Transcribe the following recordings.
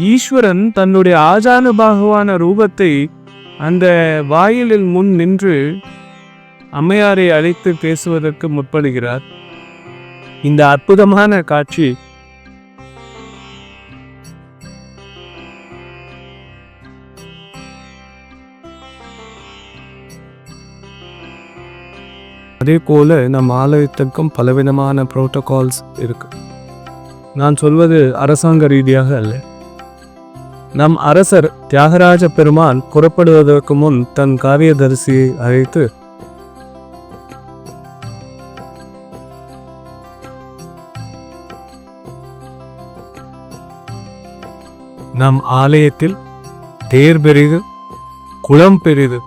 ஈஸ்வரன் தன்னுடைய ஆஜானுபாகுவான ரூபத்தை அந்த வாயிலில் முன் நின்று அம்மையாரை அழைத்து பேசுவதற்கு முற்படுகிறார். இந்த அற்புதமான காட்சி அதே போல நம் ஆலயத்திற்கும் பலவிதமான புரோட்டோகால்ஸ் இருக்கு. நான் சொல்வது அரசாங்க ரீதியாக அல்ல. நம் அரசர் தியாகராஜ பெருமான் புறப்படுவதற்கு முன் தன் காரியதரிசியை அழைத்து நம் ஆலயத்தில் தேர் பெரிது குளம் பெரிது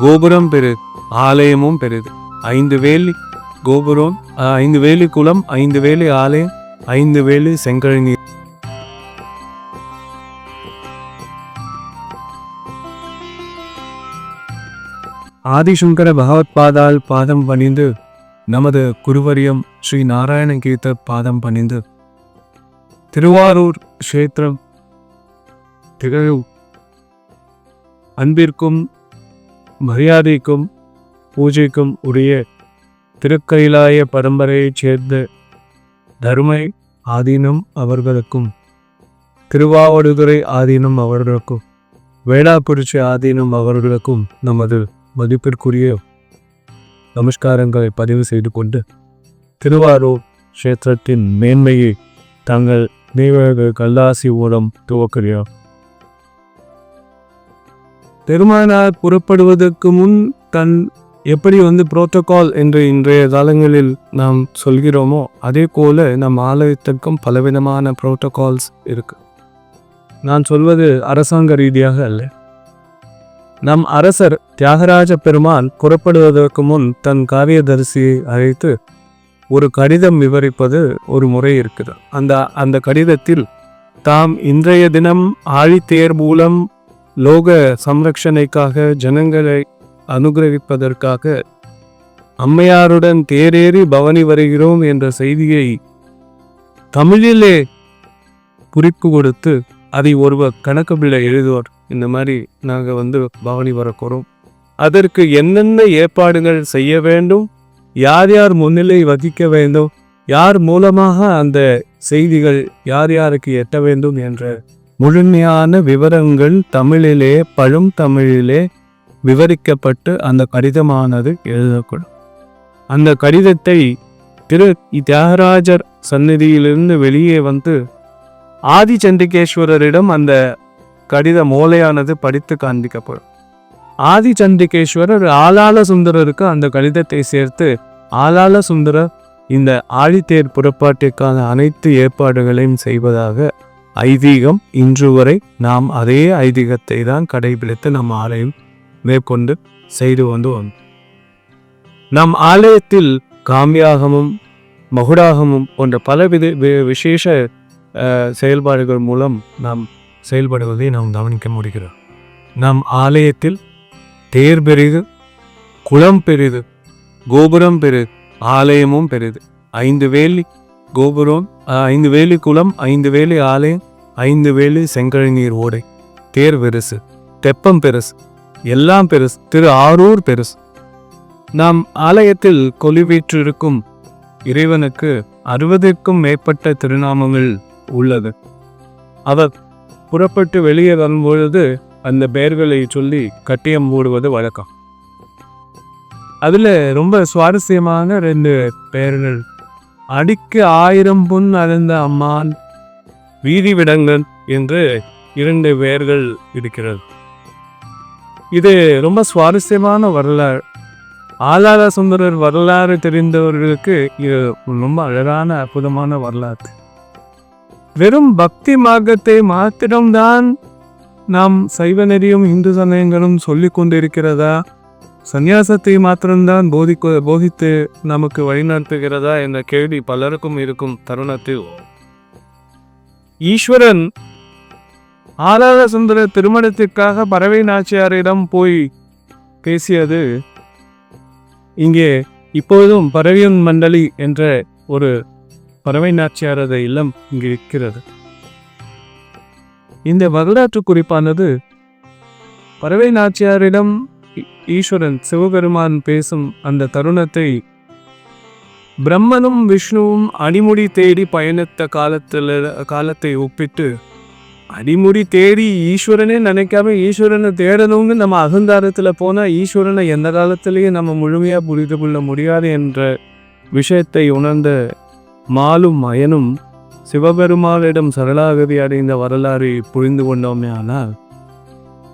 கோபுரம் பெரிது ஆலயமும் பெரிது. ஐந்து வேலி கோபுரம் ஐந்து வேலி குளம் ஐந்து வேலி ஆலயம் ஐந்து வேலி செங்கழி ஆதிசங்கர பகவத்பாதால் பாதம் பணிந்து நமது குருவரியம் ஸ்ரீ நாராயண கீர்த்த பாதம் பணிந்து. திருவாரூர் க்ஷேத்திரம் திகழும் அன்பிற்கும் மரியாதைக்கும் பூஜைக்கும் உரிய திருக்கைலாய பரம்பரையைச் சேர்ந்த தருமை ஆதீனம் அவர்களுக்கும் திருவாவடுதுறை ஆதீனம் அவர்களுக்கும் வேளாக்குறிச்சி ஆதீனம் அவர்களுக்கும் நமது மதிப்பிற்குரிய நமஸ்காரங்களை பதிவு செய்து கொண்டு திருவாரூர் க்ஷேத்திரத்தின் மேன்மையை தங்கள் நினைவக கல்லாசி மூலம் துவக்கிறோம் பெருமானார் புறப்படுவதற்கு முன் தன் எப்படி வந்து புரோட்டோகால் என்று இன்றைய காலங்களில் நாம் சொல்கிறோமோ அதே போல நம் ஆலயத்திற்கும் பலவிதமான புரோட்டோகால்ஸ் இருக்கு. நான் சொல்வது அரசாங்க ரீதியாக அல்ல. நம் அரசர் தியாகராஜ பெருமான் புறப்படுவதற்கு முன் தன் காரியதரிசியை அழைத்து ஒரு கடிதம் விவரிப்பது ஒரு முறை இருக்குது அந்த அந்த கடிதத்தில் தாம் இன்றைய தினம் ஆழித்தேர் மூலம் லோக சம்ரக்ஷணைக்காக ஜனங்களை அனுகிரகிப்பதற்காக அம்மையாருடன் தேரேறி பவனி வருகிறோம் என்ற செய்தியை தமிழிலே குறிப்பு கொடுத்து அதை ஒருவர் கணக்கு பிள்ளை எழுதுவார். இந்த மாதிரி நாங்கள் வந்து பவனி வரப்போகிறோம் அதற்கு என்னென்ன ஏற்பாடுகள் செய்ய வேண்டும்? யார் யார் முன்னிலை வகிக்க வேண்டும்? யார் மூலமாக அந்த செய்திகள் யார் யாருக்கு எட்ட வேண்டும் என்ற முழுமையான விவரங்கள் தமிழிலே பழும் தமிழிலே விவரிக்கப்பட்டு அந்த கடிதமானது எழுதப்படும். அந்த கடிதத்தை திரு தியாகராஜர் சந்நிதியிலிருந்து வெளியே வந்து ஆதிச்சந்திகேஸ்வரரிடம் அந்த கடித மூலையானது படித்து காண்பிக்கப்படும். ஆதிச்சந்திகேஸ்வரர் ஆளாள சுந்தரருக்கு அந்த கடிதத்தை சேர்த்து ஆளாள சுந்தரர் இந்த ஆழித்தேர் புறப்பாட்டிற்கான அனைத்து ஏற்பாடுகளையும் செய்வதாக ஐதீகம் இன்று வரை நாம் அதே ஐதீகத்தை தான் கடைபிடித்து நம் ஆலயம் மேற்கொண்டு செய்து வந்து வந்தோம். நம் ஆலயத்தில் காமியாகமும் மகுடாகமும் போன்ற பலவித வி- விசேஷ செயல்பாடுகள் மூலம் நாம் செயல்படுவதை நாம் கவனிக்க முடிகிறோம் நம் ஆலயத்தில் தேர் பெரிது குளம் பெரிது கோபுரம் பெரிது ஆலயமும் பெரிது. ஐந்து வேலி கோபுரம் ஐந்து வேலி குளம் ஐந்து வேலி ஆலயம் ஐந்து வேலி செங்கழி நீர் ஓடை. தேர் பெருசு தெப்பம் பெருசு எல்லாம் பெருசு திரு ஆரூர் பெருசு. நாம் ஆலயத்தில் கொலுவீற்றிருக்கும் இறைவனுக்கு அறுபதுக்கும் மேற்பட்ட திருநாமங்கள் உள்ளது. அவர் புறப்பட்டு வெளியே வரும்பொழுது அந்த பெயர்களை சொல்லி கட்டியம் மூடுவது வழக்கம். அதுல ரொம்ப சுவாரஸ்யமான ரெண்டு பெயர்கள். அடிக்கு ஆயிரம் பொன் அறந்த அம்மான் வீதி விடங்கள் என்று இரண்டு பெயர்கள் இருக்கிறது. இது ரொம்ப சுவாரஸ்யமான வரலாறு. ஆளாள சுந்தரர் வரலாறு தெரிந்தவர்களுக்கு இது ரொம்ப அழகான அற்புதமான வரலாறு. வெறும் பக்தி மார்க்கத்தை மாத்திரம்தான் நாம் சைவ நெறியும் இந்து சமயங்களும் சொல்லி கொண்டிருக்கிறதா? சந்நியாசத்தை மாத்திரம்தான் போதிக்க போதித்து நமக்கு வழிநடத்துகிறதா என்ற கேள்வி பலருக்கும் இருக்கும் தருணத்தில். ஈஸ்வரன் ஆராத சுந்தர திருமணத்திற்காக பறவை நாச்சியாரிடம் போய் பேசியது இங்கே இப்பொழுதும் பறவையன் மண்டலி என்ற ஒரு பறவை நாச்சியாரது இல்லம் இங்கு இருக்கிறது இந்த வரலாற்று குறிப்பானது பறவை நாச்சியாரிடம் ஈஸ்வரன் சிவபெருமான் பேசும் அந்த தருணத்தை பிரம்மனும் விஷ்ணுவும் அடிமுடி தேடி பயணித்த காலத்தில் காலத்தை ஒப்பிட்டு அடிமுடி தேடி ஈஸ்வரனே நினைக்காம ஈஸ்வரனை தேடணும்னு நம்ம அகங்காரத்தில் போனால் ஈஸ்வரனை எந்த காலத்திலையும் நம்ம முழுமையா புரிந்து கொள்ள முடியாது என்ற விஷயத்தை உணர்ந்த மாலும் மயனும் சிவபெருமானிடம் சரளாகதி அடைந்த வரலாறை புரிந்து கொண்டோமே ஆனால்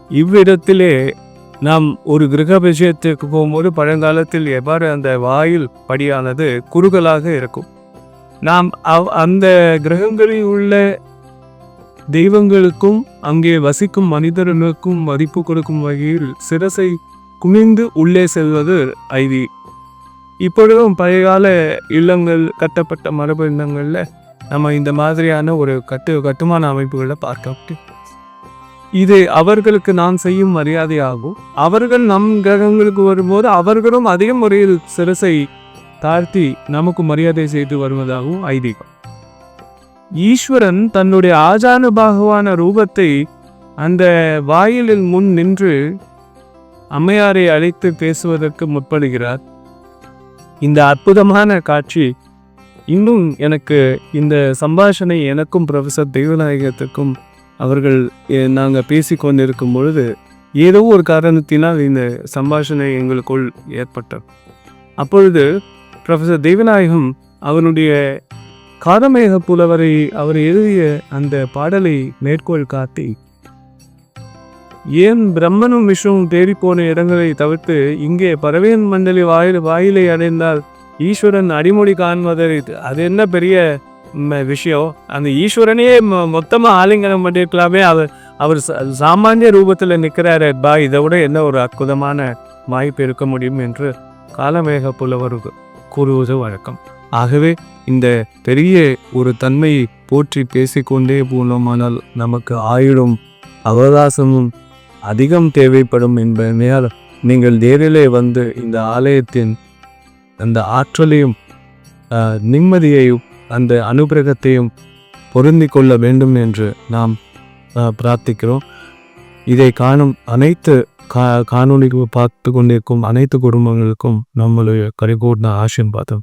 இவ்விடத்திலே நாம் ஒரு கிரக விஷயத்திற்கு போகும்போது பழங்காலத்தில் எவ்வாறு அந்த வாயில் படியானது குறுகலாக இருக்கும்? நாம் அவ் அந்த கிரகங்களில் உள்ள தெய்வங்களுக்கும் அங்கே வசிக்கும் மனிதர்களுக்கும் மதிப்பு கொடுக்கும் வகையில் சிரசை குனிந்து உள்ளே செல்வது ஐதி இப்பொழுதும் பழையகால இல்லங்கள் கட்டப்பட்ட மரபு இல்லங்களில் நம்ம இந்த மாதிரியான ஒரு கட்டு கட்டுமான அமைப்புகளை பார்க்க முடியும் இது அவர்களுக்கு நாம் செய்யும் மரியாதையாகும். அவர்கள் நம் கிரகங்களுக்கு வரும்போது அவர்களும் அதிக முறையில் சிரசை தாழ்த்தி நமக்கு மரியாதை செய்து வருவதாகவும் ஐதீகம். ஈஸ்வரன் தன்னுடைய ஆஜானுபாகுவான ரூபத்தை அந்த வாயிலில் முன் நின்று அம்மையாரை அழைத்து பேசுவதற்கு முற்படுகிறார். இந்த அற்புதமான காட்சி இன்னும் எனக்கு இந்த சம்பாஷணை எனக்கும் ப்ரொஃபசர் தெய்வநாயகத்துக்கும் அவர்கள் நாங்கள் பேசி கொண்டிருக்கும் பொழுது ஏதோ ஒரு காரணத்தினால் இந்த சம்பாஷணை எங்களுக்குள் ஏற்பட்டது. அப்பொழுது ப்ரொஃபசர் தெய்வநாயகம் அவனுடைய காரமேக புலவரை அவர் எழுதிய அந்த பாடலை மேற்கோள் காட்டி ஏன் பிரம்மனும் விஷ்ணுவும் தேடி போன இடங்களை தவிர்த்து இங்கே பறவையின் மண்டலி வாயில் வாயிலை அடைந்தால் ஈஸ்வரன் அடிமொழி காண்பதை அது என்ன பெரிய விஷயம்? அந்த ஈஸ்வரனையே மொத்தமாக மொத்தமா ஆலிங்கனம் பண்ணிருக்கலாமே. அவர் அவர் சாமானிய ரூபத்துல நிற்கிறாரு பா இதை விட என்ன ஒரு அற்புதமான வாய்ப்பு இருக்க முடியும் என்று காலமேக புலவர் கூறுவது வழக்கம். ஆகவே இந்த பெரிய ஒரு தன்மையை போற்றி பேசிக்கொண்டே போனோமானால் நமக்கு ஆயுளும் அவகாசமும் அதிகம் தேவைப்படும் என்பதனால் நீங்கள் நேரிலே வந்து இந்த ஆலயத்தின் அந்த ஆற்றலையும் நிம்மதியையும் அந்த அனுகிரகத்தையும் பொருந்தி கொள்ள வேண்டும் என்று நாம் பிரார்த்திக்கிறோம். இதை காணும் அனைத்து கா காணொலி பார்த்து கொண்டிருக்கும் அனைத்து குடும்பங்களுக்கும் நம்மளுடைய கரிகூர்ண ஆசீர்வாதம்.